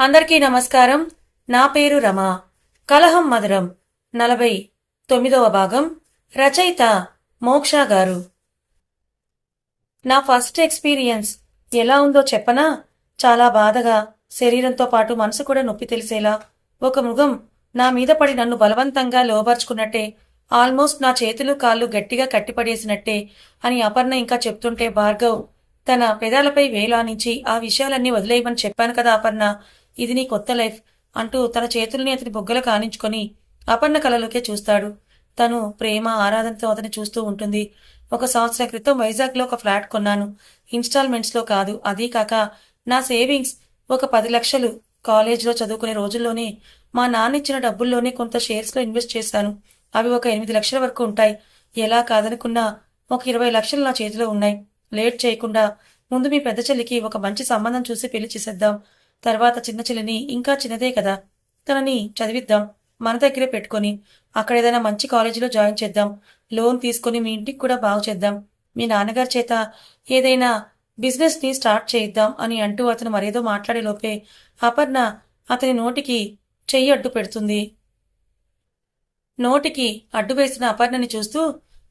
అందరికీ నమస్కారం. నా పేరు రమ. కలహం మధురం. నలభై తొమ్మిదవ భాగం. రచయిత మోక్ష గారు. నా ఫస్ట్ ఎక్స్పీరియన్స్ ఎలా ఉందో చెప్పనా? చాలా బాధగా శరీరంతో పాటు మనసు కూడా నొప్పి తెలిసేలా. ఒక మృగం నా మీద పడి నన్ను బలవంతంగా లోబర్చుకున్నట్టే ఆల్మోస్ట్ నా చేతులు కాళ్ళు గట్టిగా కట్టిపడేసినట్టే అని అపర్ణ ఇంకా చెప్తుంటే భార్గవ్ తన పెదాలపై వేలానించి ఆ విషయాలన్నీ వదిలేయమని చెప్పాను కదా అపర్ణ. ఇది నీ కొత్త లైఫ్ అంటూ తన చేతుల్ని అతని బొగ్గలు కానించుకొని అపర్ణ కలలోకే చూస్తాడు. తను ప్రేమ ఆరాధనతో అతని చూస్తూ ఉంటుంది. ఒక సంవత్సరం క్రితం వైజాగ్లో ఒక ఫ్లాట్ కొన్నాను. ఇన్స్టాల్మెంట్స్లో కాదు. అదీ కాక నా సేవింగ్స్ ఒక పది లక్షలు కాలేజ్లో చదువుకునే రోజుల్లోనే మా నాన్న ఇచ్చిన డబ్బుల్లోనే కొంత షేర్స్లో ఇన్వెస్ట్ చేశాను. అవి ఒక ఎనిమిది లక్షల వరకు ఉంటాయి. ఎలా కాదనుకున్నా ఒక ఇరవై లక్షలు నా చేతిలో ఉన్నాయి. లేట్ చేయకుండా ముందు మీ పెద్ద చెల్లికి ఒక మంచి సంబంధం చూసి పెళ్ళి చేసేద్దాం. తర్వాత చిన్న చెల్లిని ఇంకా చిన్నదే కదా. తనని చదివిద్దాం. మన దగ్గరే పెట్టుకొని అక్కడ ఏదైనా మంచి కాలేజీలో జాయిన్ చేద్దాం. లోన్ తీసుకొని మీ ఇంటికి కూడా బాగు చేద్దాం. మీ నాన్నగారి చేత ఏదైనా బిజినెస్ని స్టార్ట్ చేయిద్దాం అని అంటూ అతను మరేదో మాట్లాడే లోపే అపర్ణ అతని నోటికి చెయ్యి అడ్డు పెడుతుంది. నోటికి అడ్డు వేసిన అపర్ణని చూస్తూ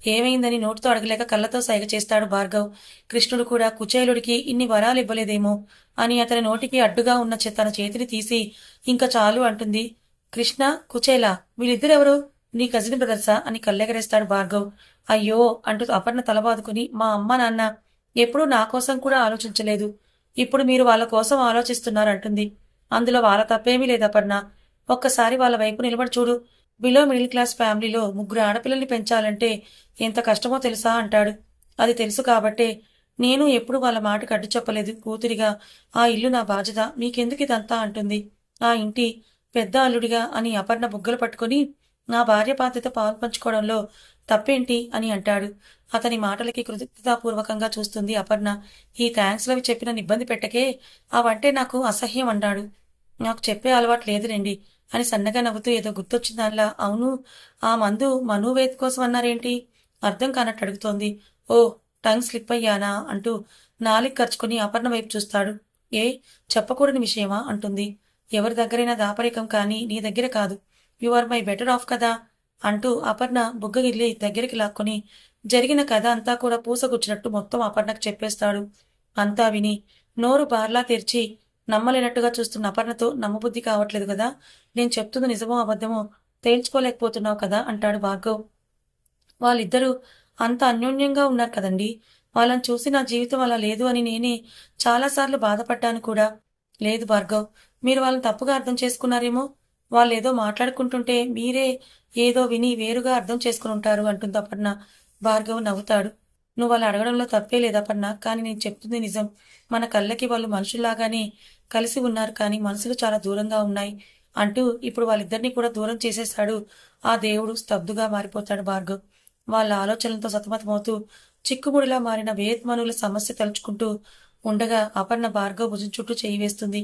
ఏమైందని నోటితో అడగలేక కళ్ళతో సైగ చేస్తాడు భార్గవ్. కృష్ణుడు కూడా కుచేలుడికి ఇన్ని వరాలు ఇవ్వలేదేమో అని అతని నోటికి అడ్డుగా ఉన్న చె- తన చేతిని తీసి ఇంకా చాలు అంటుంది. కృష్ణ కుచేల వీళ్ళిద్దరెవరు? నీ కజిన్ బ్రదర్సా అని కళ్ళెగరేస్తాడు భార్గవ్. అయ్యో అంటూ అపర్ణ తలబాదుకుని మా అమ్మ నాన్న ఎప్పుడూ నా కోసం కూడా ఆలోచించలేదు. ఇప్పుడు మీరు వాళ్ళ కోసం ఆలోచిస్తున్నారు అంటుంది. అందులో వాళ్ళ తప్పేమీ లేదు అపర్ణ. ఒక్కసారి వాళ్ళ వైపు నిలబడి చూడు. బిలో మిడిల్ క్లాస్ ఫ్యామిలీలో ముగ్గురు ఆడపిల్లల్ని పెంచాలంటే ఎంత కష్టమో తెలుసా అంటాడు. అది తెలుసు కాబట్టే నేను ఎప్పుడు వాళ్ళ మాట అడ్డు చెప్పలేదు. కూతురిగా ఆ ఇల్లు నా బాధ్యత. మీకెందుకు ఇదంతా? అంటుంది. ఆ ఇంటి పెద్ద అల్లుడిగా అని అపర్ణ బుగ్గలు పట్టుకొని నా భార్య బాధ్యత పాలు పంచుకోవడంలో తప్పేంటి? అని అంటాడు. అతని మాటలకి కృతజ్ఞతాపూర్వకంగా చూస్తుంది అపర్ణ. ఈ థ్యాంక్స్లవి చెప్పిన ఇబ్బంది పెట్టకే అవంటే నాకు అసహ్యం అన్నాడు నాకు చెప్పే అలవాటు లేదులేండి. అని సన్నగా నవ్వుతూ ఏదో గుర్తొచ్చిందానిలా అవును ఆ మందు మనోవేద్ కోసం అన్నారేంటి? అర్థం కానట్టు అడుగుతోంది. ఓ టంగ్ స్లిప్ అయ్యానా? అంటూ నాలిక్ ఖర్చుకుని అపర్ణ వైపు చూస్తాడు. ఏ చెప్పకూడని విషయమా? అంటుంది. ఎవరి దగ్గరైనా దాపరికం కానీ నీ దగ్గర కాదు. You are my better half కదా? అంటూ అపర్ణ బుగ్గగిల్లి దగ్గరికి లాక్కొని జరిగిన కథ అంతా కూడా పూసగుచ్చినట్టు మొత్తం అపర్ణకు చెప్పేస్తాడు. అంతా విని నోరు బార్లా తెరిచి నమ్మలేనట్టుగా చూస్తున్న అపర్ణతో నమ్మబుద్ధి కావట్లేదు కదా. నేను చెప్తుంది నిజమో అబద్ధమో తేల్చుకోలేకపోతున్నావు కదా అంటాడు భార్గవ్. వాళ్ళిద్దరూ అంత అన్యోన్యంగా ఉన్నారు కదండి. వాళ్ళని చూసి నా జీవితం అలా లేదు అని నేనే చాలాసార్లు బాధపడ్డాను కూడా. లేదు భార్గవ్ మీరు వాళ్ళని తప్పుగా అర్థం చేసుకున్నారేమో? వాళ్ళు ఏదో మాట్లాడుకుంటుంటే మీరే ఏదో విని వేరుగా అర్థం చేసుకుని ఉంటారు అంటుంది అపర్ణ. భార్గవ్ నవ్వుతాడు. నువ్వు వాళ్ళు అడగడంలో తప్పే లేదు అపర్ణ కానీ నేను చెప్తుంది నిజం. మన కళ్ళకి వాళ్ళు మనుషుల్లాగానే కలిసి ఉన్నారు కానీ మనసులు చాలా దూరంగా ఉన్నాయి అంటూ ఇప్పుడు వాళ్ళిద్దరినీ కూడా దూరం చేసేశాడు ఆ దేవుడు. స్తబ్దుగా మారిపోతాడు భార్గవ్ వాళ్ళ ఆలోచనలతో సతమతమవుతూ చిక్కుముడిలా మారిన వేత్మనుల సమస్య తలుచుకుంటూ ఉండగా అపర్ణ భార్గవ్ భుజం చుట్టూ చేయి వేస్తుంది.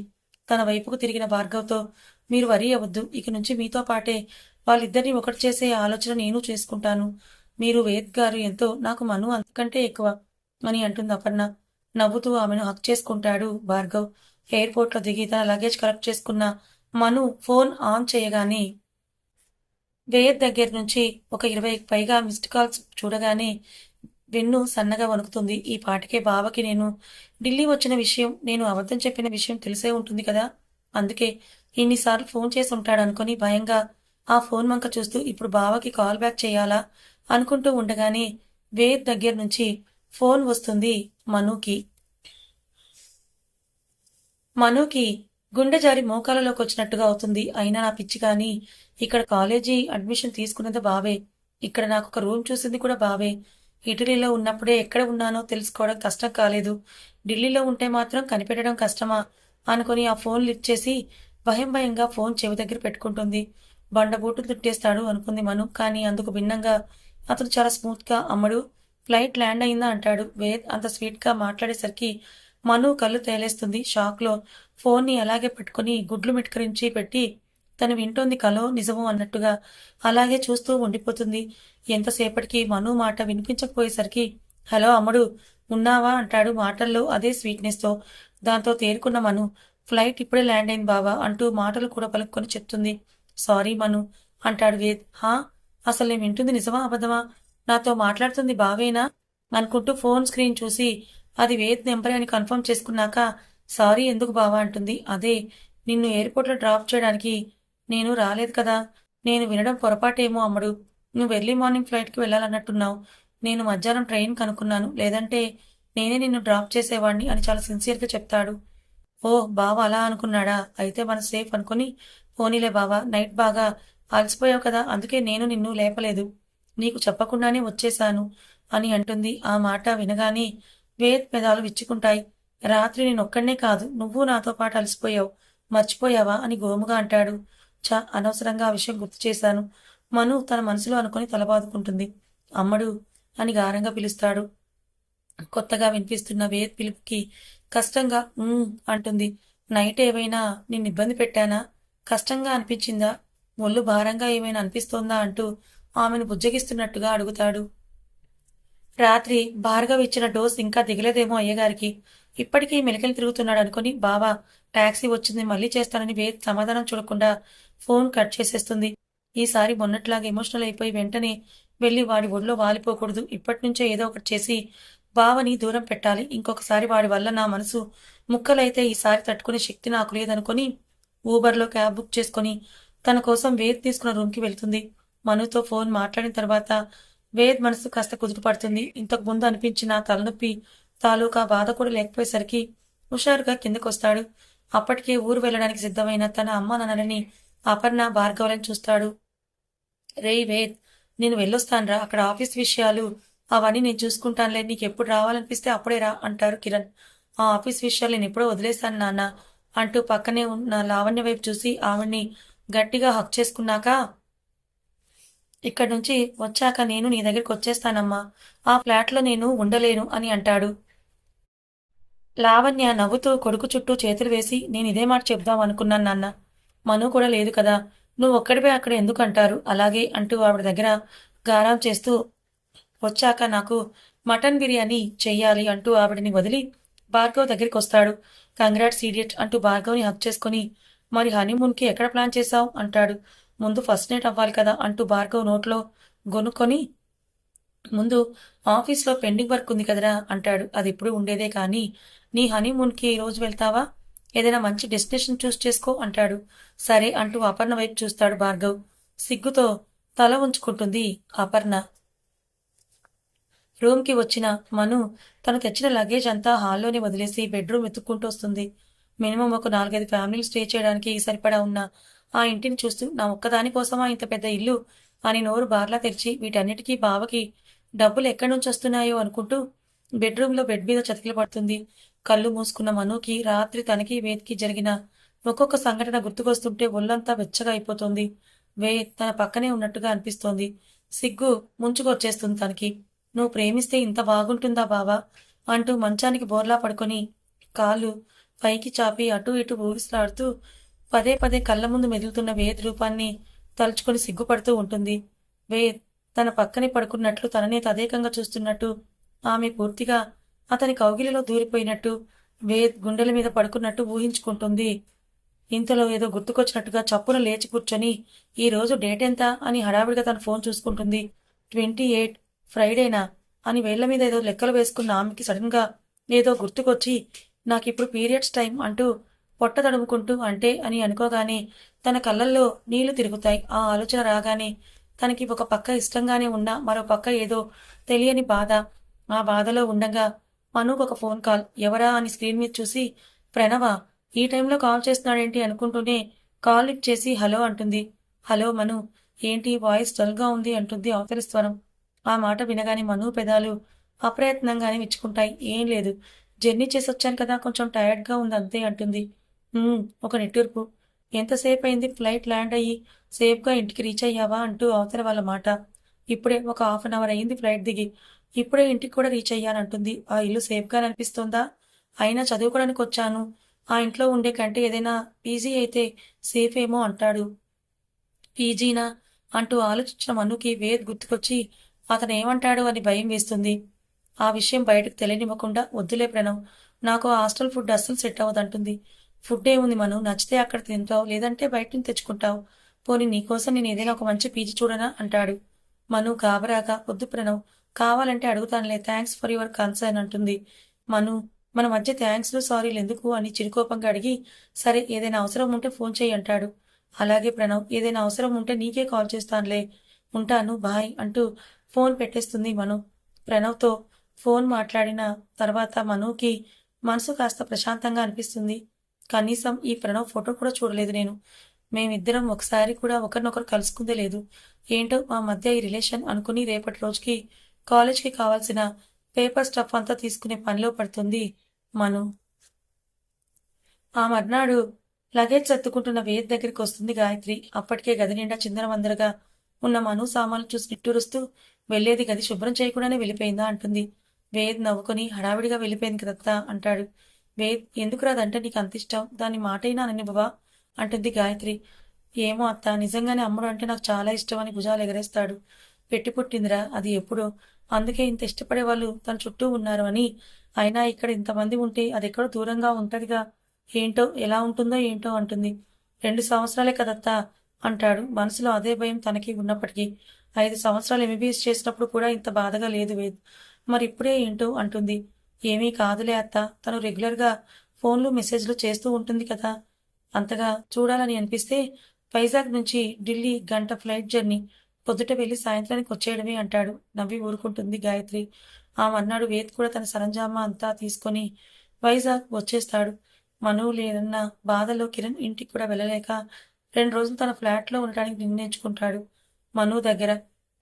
తన వైపుకు తిరిగిన భార్గవ్తో మీరు వరి అవ్వద్దు. ఇక నుంచి మీతో పాటే వాళ్ళిద్దరిని ఒకటి చేసే ఆలోచన నేను చేసుకుంటాను. మీరు వేద్ గారు ఎంతో నాకు మను అంతకంటే ఎక్కువ అని అంటుంది అపర్ణ. నవ్వుతూ ఆమెను హక్ చేసుకుంటాడు భార్గవ్. ఎయిర్పోర్ట్లో దిగి తన లగేజ్ కలెక్ట్ చేసుకున్న మను ఫోన్ ఆన్ చేయగానే వేయర్ దగ్గర నుంచి ఒక ఇరవై పైగా మిస్డ్ కాల్స్ చూడగానే వెన్ను సన్నగా వణుకుతుంది. ఈ పాటికే బావకి నేను ఢిల్లీ వచ్చిన విషయం నేను అబద్ధం చెప్పిన విషయం తెలిసే ఉంటుంది కదా? అందుకే ఇన్నిసార్లు ఫోన్ చేసి ఉంటాడు అనుకుని భయంగా ఆ ఫోన్ వంక చూస్తూ ఇప్పుడు బావకి కాల్ బ్యాక్ చేయాలా అనుకుంటూ ఉండగానే వేర్ దగ్గర నుంచి ఫోన్ వస్తుంది మనుకి. మనుకి గుండె జారి మోకాలలోకి వచ్చినట్టుగా అవుతుంది. అయినా నా పిచ్చి కానీ ఇక్కడ కాలేజీ అడ్మిషన్ తీసుకున్నది బావే. ఇక్కడ నాకు ఒక రూమ్ చూసింది కూడా బావే. ఇటలీలో ఉన్నప్పుడే ఎక్కడ ఉన్నానో తెలుసుకోవడం కష్టం కాలేదు. ఢిల్లీలో ఉంటే మాత్రం కనిపెట్టడం కష్టమా? అనుకుని ఆ ఫోన్ లిఫ్ట్ చేసి భయం భయంగా ఫోన్ చెవి దగ్గర పెట్టుకుంటుంది. బండబూటు తిట్టేస్తాడు అనుకుంది మను. కానీ అందుకు భిన్నంగా అతను చాలా స్మూత్గా అమ్మడు ఫ్లైట్ ల్యాండ్ అయిందా అంటాడు. వేద్ అంత స్వీట్గా మాట్లాడేసరికి మను కళ్ళు తేలేస్తుంది. షాక్లో ఫోన్ని అలాగే పెట్టుకుని గుడ్లు మిట్కరించి పెట్టి తను వింటోంది కలో నిజము అన్నట్టుగా అలాగే చూస్తూ ఉండిపోతుంది. ఎంతసేపటికి మను మాట వినిపించకపోయేసరికి హలో అమ్ముడు ఉన్నావా అంటాడు మాటల్లో అదే స్వీట్నెస్తో. దాంతో తేరుకున్న మను ఫ్లైట్ ఇప్పుడే ల్యాండ్ అయింది బావా అంటూ మాటలు కూడా పలుకొని చెప్తుంది. సారీ మను అంటాడు వేద్. హా అసలు నేను వింటుంది నిజమా అబద్ధమా? నాతో మాట్లాడుతుంది బావేనా? అనుకుంటూ ఫోన్ స్క్రీన్ చూసి అది వేద్ నెంబర్ అని కన్ఫర్మ్ చేసుకున్నాక సారీ ఎందుకు బావా? అంటుంది. అదే నిన్ను ఎయిర్పోర్ట్లో డ్రాప్ చేయడానికి నేను రాలేదు కదా. నేను వినడం పొరపాటేమో అమ్మడు. నువ్వు ఎర్లీ మార్నింగ్ ఫ్లైట్కి వెళ్ళాలన్నట్టున్నావు. నేను మధ్యాహ్నం ట్రైన్ కనుక్కున్నాను. లేదంటే నేనే నిన్ను డ్రాప్ చేసేవాడిని అని చాలా సిన్సియర్గా చెప్తాడు. ఓ బావ అలా అనుకున్నాడా? అయితే మన సేఫ్ అనుకుని పోనీలే బావా నైట్ బాగా అలసిపోయావు కదా. అందుకే నేను నిన్ను లేపలేదు. నీకు చెప్పకుండానే వచ్చేశాను అని అంటుంది. ఆ మాట వినగానే వేద్ పెదాలు విచ్చుకుంటాయి. రాత్రి నేనొక్కడనే కాదు నువ్వు నాతో పాటు అలసిపోయావు. మర్చిపోయావా? అని గోముగా అంటాడు. చ అనవసరంగా ఆ విషయం గుర్తు చేశాను. మను తన మనసులో అనుకుని తలబాదుకుంటుంది. అమ్మడు అని గారంగా పిలుస్తాడు. కొత్తగా వినిపిస్తున్న వేద్ పిలుపుకి కష్టంగా అంటుంది. నైట్ ఏవైనా నిన్ను ఇబ్బంది పెట్టానా? కష్టంగా అనిపించిందా? ఒళ్ళు భారంగా ఏమైనా అనిపిస్తోందా? అంటూ ఆమెను బుజ్జగిస్తున్నట్టుగా అడుగుతాడు. రాత్రి భార్గవ్ ఇచ్చిన డోస్ ఇంకా దిగలేదేమో అయ్యగారికి. ఇప్పటికీ మెలికలు తిరుగుతున్నాడు అనుకుని బావా టాక్సీ వచ్చింది మళ్ళీ చేస్తానని వేద్ సమాధానం చూడకుండా ఫోన్ కట్ చేసేస్తుంది. ఈసారి మొన్నట్లాగా ఎమోషనల్ అయిపోయి వెంటనే వెళ్ళి వాడి ఒడిలో వాలిపోకూడదు. ఇప్పటి నుంచే ఏదో ఒకటి చేసి బావని దూరం పెట్టాలి. ఇంకొకసారి వాడి వల్ల నా మనసు ముక్కలైతే ఈసారి తట్టుకునే శక్తి నాకు లేదనుకొని ఊబర్లో క్యాబ్ బుక్ చేసుకొని తన కోసం వేద్ తీసుకున్న రూమ్కి వెళ్తుంది. మనుతో ఫోన్ మాట్లాడిన తర్వాత వేద్ మనసు కాస్త కుదుటపడుతుంది ఇంతకు ముందు అనిపించిన తలనొప్పి తాలూకా బాధ కూడా లేకపోయేసరికి హుషారుగా కిందకొస్తాడు. అప్పటికే ఊరు వెళ్ళడానికి సిద్ధమైన తన అమ్మ నాన్నని అపర్ణ భార్గవలని చూస్తాడు. రేయ్ వేద్ నేను వెళ్ళొస్తానురా. అక్కడ ఆఫీస్ విషయాలు అవన్నీ నేను చూసుకుంటానులే. నీకు ఎప్పుడు రావాలనిపిస్తే అప్పుడే రా అంటారు కిరణ్. ఆ ఆఫీస్ విషయాలు నేను ఎప్పుడో వదిలేశాను నాన్న అంటూ పక్కనే ఉన్న లావణ్య వైపు చూసి ఆవిడ్ని గట్టిగా హక్ చేసుకున్నాక ఇక్కడి నుంచి వచ్చాక నేను నీ దగ్గరికి వచ్చేస్తానమ్మా. ఆ ఫ్లాట్లో నేను ఉండలేను అని అంటాడు. లావణ్య నవ్వుతూ కొడుకు చుట్టూ చేతులు వేసి నేను ఇదే మాట చెప్దాం అనుకున్నాను నాన్న. మను కూడా లేదు కదా. నువ్వు ఒక్కడిపై అక్కడ ఎందుకు అంటారు అలాగే అంటూ ఆవిడ దగ్గర గారం చేస్తూ వచ్చాక నాకు మటన్ బిర్యానీ చెయ్యాలి అంటూ ఆవిడని వదిలి భార్గవ్ దగ్గరికి వస్తాడు. కంగ్రాట్స్ ఈడియట్ అంటూ భార్గవ్ని హక్ చేసుకుని మరి హనీమూన్కి ఎక్కడ ప్లాన్ చేశావు? అంటాడు. ముందు ఫస్ట్ నైట్ అవ్వాలి కదా అంటూ భార్గవ్ నోట్లో గొనుక్కొని ముందు ఆఫీస్లో పెండింగ్ వర్క్ ఉంది కదరా అంటాడు. అది ఇప్పుడు ఉండేదే కానీ నీ హనీమూన్కి ఈ రోజు వెళ్తావా? ఏదైనా మంచి డెస్టినేషన్ చూస్ చేసుకో అంటాడు. సరే అంటూ అపర్ణ వైపు చూస్తాడు భార్గవ్. సిగ్గుతో తల ఉంచుకుంటుంది అపర్ణ. రూమ్కి వచ్చిన మను తను తెచ్చిన లగేజ్ అంతా హాల్లోనే వదిలేసి బెడ్రూమ్ వెతుక్కుంటూ వస్తుంది. మినిమం ఒక నాలుగైదు ఫ్యామిలీలు స్టే చేయడానికి సరిపడా ఉన్న ఆ ఇంటిని చూస్తూ నా ఒక్కదాని కోసమా ఇంత పెద్ద ఇల్లు? అని నోరు బార్లా తెరిచి వీటన్నిటికీ బావకి డబ్బులు ఎక్కడి నుంచి వస్తున్నాయో అనుకుంటూ బెడ్రూమ్లో బెడ్ మీద చతికిలు పడుతుంది. కళ్ళు మూసుకున్న మనుకి రాత్రి తనకి వేద్కి జరిగిన ఒక్కొక్క సంఘటన గుర్తుకొస్తుంటే ఒళ్ళంతా వెచ్చగా అయిపోతుంది. వే తన పక్కనే ఉన్నట్టుగా అనిపిస్తోంది. సిగ్గు ముంచుకొచ్చేస్తుంది తనకి. నువ్వు ప్రేమిస్తే ఇంత బాగుంటుందా బావా? అంటూ మంచానికి బోర్లా పడుకొని కాళ్ళు పైకి చాపి అటు ఇటు ఊగిసలాడుతూ పదే పదే కళ్ళ ముందు మెదులుతున్న వేద్ రూపాన్ని తలుచుకొని సిగ్గుపడుతూ ఉంటుంది. వేద్ తన పక్కనే పడుకున్నట్లు తననే తదేకంగా చూస్తున్నట్టు ఆమె పూర్తిగా అతని కౌగిలిలో దూరిపోయినట్టు వేద్ గుండెల మీద పడుకున్నట్టు ఊహించుకుంటుంది. ఇంతలో ఏదో గుర్తుకొచ్చినట్టుగా చప్పున లేచి కూర్చొని ఈ రోజు డేట్ ఎంత? అని హడావిడిగా తన ఫోన్ చూసుకుంటుంది. ట్వంటీ ఎయిట్ ఫ్రైడేనా? అని వేళ్ళ మీద ఏదో లెక్కలు వేసుకున్న ఆమెకి సడన్గా ఏదో గుర్తుకొచ్చి నాకిప్పుడు పీరియడ్స్ టైం అంటూ పొట్ట తడుముకుంటూ అంటే అని అనుకోగానే తన కళ్ళల్లో నీళ్ళు తిరుగుతాయి. ఆ ఆలోచన రాగానే తనకి ఒక పక్క ఇష్టంగానే ఉన్నా మరో పక్క ఏదో తెలియని బాధ. ఆ బాధలో ఉండగా మనూకు ఒక ఫోన్ కాల్. ఎవరా అని స్క్రీన్ మీద చూసి ప్రణవ ఈ టైంలో కాల్ చేస్తున్నాడేంటి అనుకుంటూనే కాల్ లిఫ్ట్ చేసి హలో అంటుంది. హలో మను ఏంటి వాయిస్ డల్గా ఉంది అంటుంది అవతలి స్వరం. ఆ మాట వినగానే మను పెదాలు అప్రయత్నంగానే విచ్చుకుంటాయి ఏం లేదు జర్నీ చేసి వచ్చాను కదా కొంచెం టైర్డ్గా ఉంది అంతే అంటుంది. ఒక నెట్టూర్పు. ఎంతసేపు అయింది ఫ్లైట్ ల్యాండ్ అయ్యి సేఫ్గా ఇంటికి రీచ్ అయ్యావా అంటూ అవతల వాళ్ళ మాట. ఇప్పుడే ఒక హాఫ్ అన్ అవర్ అయ్యింది ఫ్లైట్ దిగి. ఇప్పుడే ఇంటికి కూడా రీచ్ అయ్యానంటుంది ఆ ఇల్లు సేఫ్గా అనిపిస్తుందా? అయినా చదువుకోవడానికి వచ్చాను ఆ ఇంట్లో ఉండే కంటే ఏదైనా పీజీ అయితే సేఫ్ ఏమో అంటాడు. పీజీనా? అంటూ ఆలోచించిన మనుకి వేద్ గుర్తుకొచ్చి అతను ఏమంటాడు అని భయం వేస్తుంది. ఆ విషయం బయటకు తెలియనివ్వకుండా వద్దులే ప్రణవ్ నాకు హాస్టల్ ఫుడ్ అస్సలు సెట్ అవ్వదంటుంది. ఫుడ్ ఏముంది మనం? నచ్చితే అక్కడ తింటావు లేదంటే బయట నుంచి తెచ్చుకుంటావు. పోనీ నీకోసం నేను ఏదైనా ఒక మంచి పీజీ చూడనా? అంటాడు. మను గాబరాగా వద్దు ప్రణవ్ కావాలంటే అడుగుతానులే థ్యాంక్స్ ఫర్ యువర్ కన్సర్న్ అంటుంది. మను మన మధ్య థ్యాంక్స్లు సారీలు ఎందుకు? అని చిరుకోపంగా అడిగి సరే ఏదైనా అవసరం ఉంటే ఫోన్ చేయి అంటాడు. అలాగే ప్రణవ్ ఏదైనా అవసరం ఉంటే నీకే కాల్ చేస్తానులే ఉంటాను బాయ్ అంటూ ఫోన్ పెట్టేస్తుంది మను. ప్రణవ్తో ఫోన్ మాట్లాడిన తర్వాత మనుకి మనసు కాస్త ప్రశాంతంగా అనిపిస్తుంది. కనీసం ఈ ప్రణవ్ ఫోటో కూడా చూడలేదు నేను. మేమిద్దరం ఒకసారి కూడా ఒకరినొకరు కలుసుకుందే లేదు. ఏంటో మా మధ్య ఈ రిలేషన్ అనుకుని రేపటి రోజుకి కాలేజ్కి కావాల్సిన పేపర్ స్టఫ్ అంతా తీసుకునే పనిలో పడుతుంది మను. ఆ మర్నాడు లగేజ్ సర్దుకుంటున్న వేద్ దగ్గరికి వస్తుంది గాయత్రి. అప్పటికే గది నిండా చిందరవందరగా ఉన్న మను సామాన్లు చూసి నిట్టూరుస్తూ వెళ్ళేది గది శుభ్రం చేయకుండానే వెళ్ళిపోయిందా అంటుంది. వేద్ నవ్వుకొని హడావిడిగా వెళ్ళిపోయింది కదత్తా అంటాడు. వేద్ ఎందుకు రాదంటే నీకు అంత ఇష్టం దాని మాటైనా నన్ను బాబా అంటుంది గాయత్రి. ఏమో అత్త నిజంగానే అమ్ముడు అంటే నాకు చాలా ఇష్టం అని భుజాలు ఎగరేస్తాడు. పెట్టి పుట్టిందిరా అది ఎప్పుడో. అందుకే ఇంత ఇష్టపడే వాళ్ళు తన చుట్టూ ఉన్నారు అని. అయినా ఇక్కడ ఇంతమంది ఉంటే అది ఎక్కడో దూరంగా ఉంటదిగా. ఏంటో ఎలా ఉంటుందో ఏంటో అంటుంది. రెండు సంవత్సరాలే కదత్తా అంటాడు. మనసులో అదే భయం తనకి ఉన్నప్పటికీ. ఐదు సంవత్సరాలు ఎంబీబీఎస్ చేసినప్పుడు కూడా ఇంత బాధగా లేదు వేద్. మరి ఇప్పుడే ఏంటో అంటుంది. ఏమీ కాదులే అత్త. తను రెగ్యులర్గా ఫోన్లు మెసేజ్లు చేస్తూ ఉంటుంది కదా. అంతగా చూడాలని అనిపిస్తే వైజాగ్ నుంచి ఢిల్లీ గంట ఫ్లైట్ జర్నీ. పొద్దుట వెళ్ళి సాయంత్రానికి వచ్చేయడమే అంటాడు. నవ్వి ఊరుకుంటుంది గాయత్రి. ఆ అన్నాడు వేద్ కూడా తన సరంజామా అంతా తీసుకొని వైజాగ్ వచ్చేస్తాడు. మనువు లేదన్న బాధలో కిరణ్ ఇంటికి కూడా వెళ్ళలేక రెండు రోజులు తన ఫ్లాట్లో ఉండడానికి నిర్ణయించుకుంటాడు. మను దగ్గర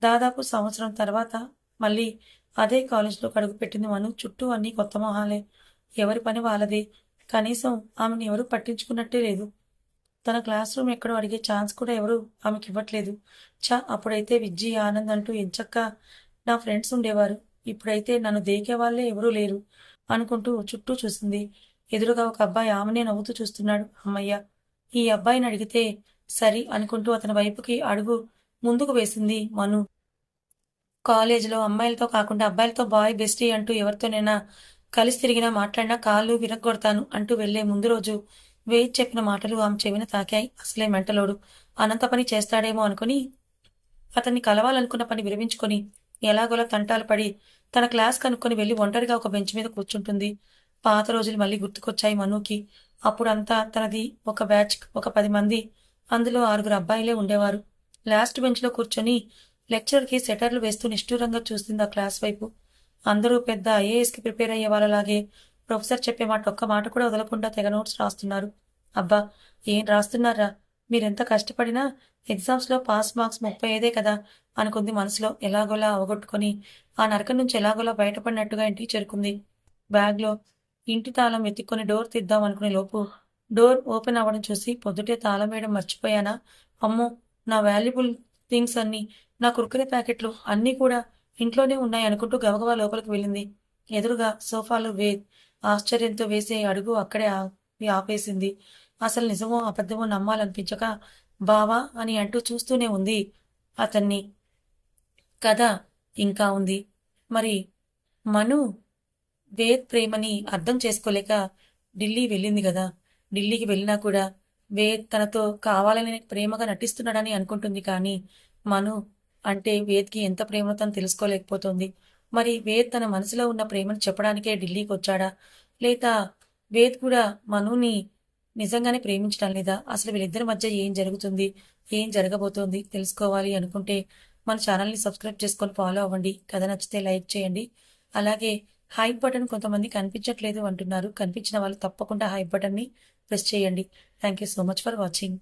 దాదాపు సంవత్సరం తర్వాత మళ్ళీ అదే కాలేజ్లో కడుగుపెట్టింది మను. చుట్టూ అన్ని కొత్త మొహాలే. ఎవరి పని వాళ్ళది. కనీసం ఆమెను ఎవరు పట్టించుకున్నట్టే లేదు. తన క్లాస్ రూమ్ ఎక్కడో అడిగే ఛాన్స్ కూడా ఎవరు ఆమెకి ఇవ్వట్లేదు. చా అప్పుడైతే విజ్జి ఆనంద్ అంటూ ఎంచక్క నా ఫ్రెండ్స్ ఉండేవారు. ఇప్పుడైతే నన్ను దేకే వాళ్ళే ఎవరూ లేరు అనుకుంటూ చుట్టూ చూసింది. ఎదురుగా ఒక అబ్బాయి ఆమెనే నవ్వుతూ చూస్తున్నాడు. అమ్మయ్య ఈ అబ్బాయిని అడిగితే సరి అనుకుంటూ అతని వైపుకి అడుగు ముందుకు వేసింది మను. కాలేజీలో అమ్మాయిలతో కాకుండా అబ్బాయిలతో బాయ్ బెస్టీ అంటూ ఎవరితోనైనా కలిసి తిరిగినా మాట్లాడినా కాళ్ళు విరగొడతాను అంటూ వెళ్ళే ముందు రోజు వేయి చెప్పిన మాటలు ఆమె చెవిన తాకాయి. అసలే మెంటలోడు. అనంత పని చేస్తాడేమో అనుకుని అతన్ని కలవాలనుకున్న పని విరమించుకొని ఎలాగోలా తంటాలు పడి తన క్లాస్ కనుక్కొని వెళ్ళి ఒంటరిగా ఒక బెంచ్ మీద కూర్చుంటుంది. పాత రోజులు మళ్ళీ గుర్తుకొచ్చాయి మనుకి. అప్పుడంతా తనది ఒక బ్యాచ్ ఒక పది మంది. అందులో ఆరుగురు అబ్బాయిలే ఉండేవారు. లాస్ట్ బెంచ్లో కూర్చొని లెక్చర్కి సెటర్లు వేస్తూ నిష్ఠూరంగా చూస్తుంది ఆ క్లాస్ వైపు. అందరూ పెద్ద ఐఏఎస్కి ప్రిపేర్ అయ్యే వాళ్ళలాగే ప్రొఫెసర్ చెప్పే మాట ఒక్క మాట కూడా వదలకుండా తెగ నోట్స్ రాస్తున్నారు. అబ్బా ఏం రాస్తున్నారా? మీరెంత కష్టపడినా ఎగ్జామ్స్లో పాస్ మార్క్స్ ముప్పై ఐదే కదా అనుకుంది మనసులో. ఎలాగోలా అవగొట్టుకొని ఆ నరకం నుంచి ఎలాగోలా బయటపడినట్టుగా ఇంటికి చేరుకుంది. బ్యాగ్లో ఇంటి తాళం వెతుక్కొని డోర్ తీద్దాం అనుకునే లోపు డోర్ ఓపెన్ అవ్వడం చూసి పొద్దుటే తాళం వేయడం మర్చిపోయానా? అమ్మో నా వాల్యుబుల్ థింగ్స్ అన్నీ నా కుర్కురే ప్యాకెట్లు అన్నీ కూడా ఇంట్లోనే ఉన్నాయి అనుకుంటూ గబగబా లోపలికి వెళ్ళింది. ఎదురుగా సోఫాలో వేద్ ఆశ్చర్యంతో వేసే అడుగు అక్కడే ఆపేసింది. అసలు నిజమో అబద్ధమో నమ్మాలనిపించక బావా అని అంటూ చూస్తూనే ఉంది అతన్ని. కథ ఇంకా ఉంది. మరి మను వేద్ ప్రేమని అర్థం చేసుకోలేక ఢిల్లీ వెళ్ళింది కదా. ఢిల్లీకి వెళ్ళినా కూడా వేద్ తనతో కావాలని ప్రేమగా నటిస్తున్నాడని అనుకుంటుంది కానీ మను అంటే వేద్కి ఎంత ప్రేమో తను తెలుసుకోలేకపోతుంది. మరి వేద్ తన మనసులో ఉన్న ప్రేమను చెప్పడానికే ఢిల్లీకి వచ్చాడా? లేదా వేద్ కూడా మనుని నిజంగానే ప్రేమించడం లేదా? అసలు వీళ్ళిద్దరి మధ్య ఏం జరుగుతుంది? ఏం జరగబోతోంది? తెలుసుకోవాలి అనుకుంటే మన ఛానల్ని సబ్స్క్రైబ్ చేసుకొని ఫాలో అవ్వండి. కథ నచ్చితే లైక్ చేయండి. అలాగే హైప్ బటన్ కొంతమంది కనిపించట్లేదు అంటున్నారు. కనిపించిన వాళ్ళు తప్పకుండా హైప్ బటన్ని ప్రెస్ చేయండి. Thank you so much for watching.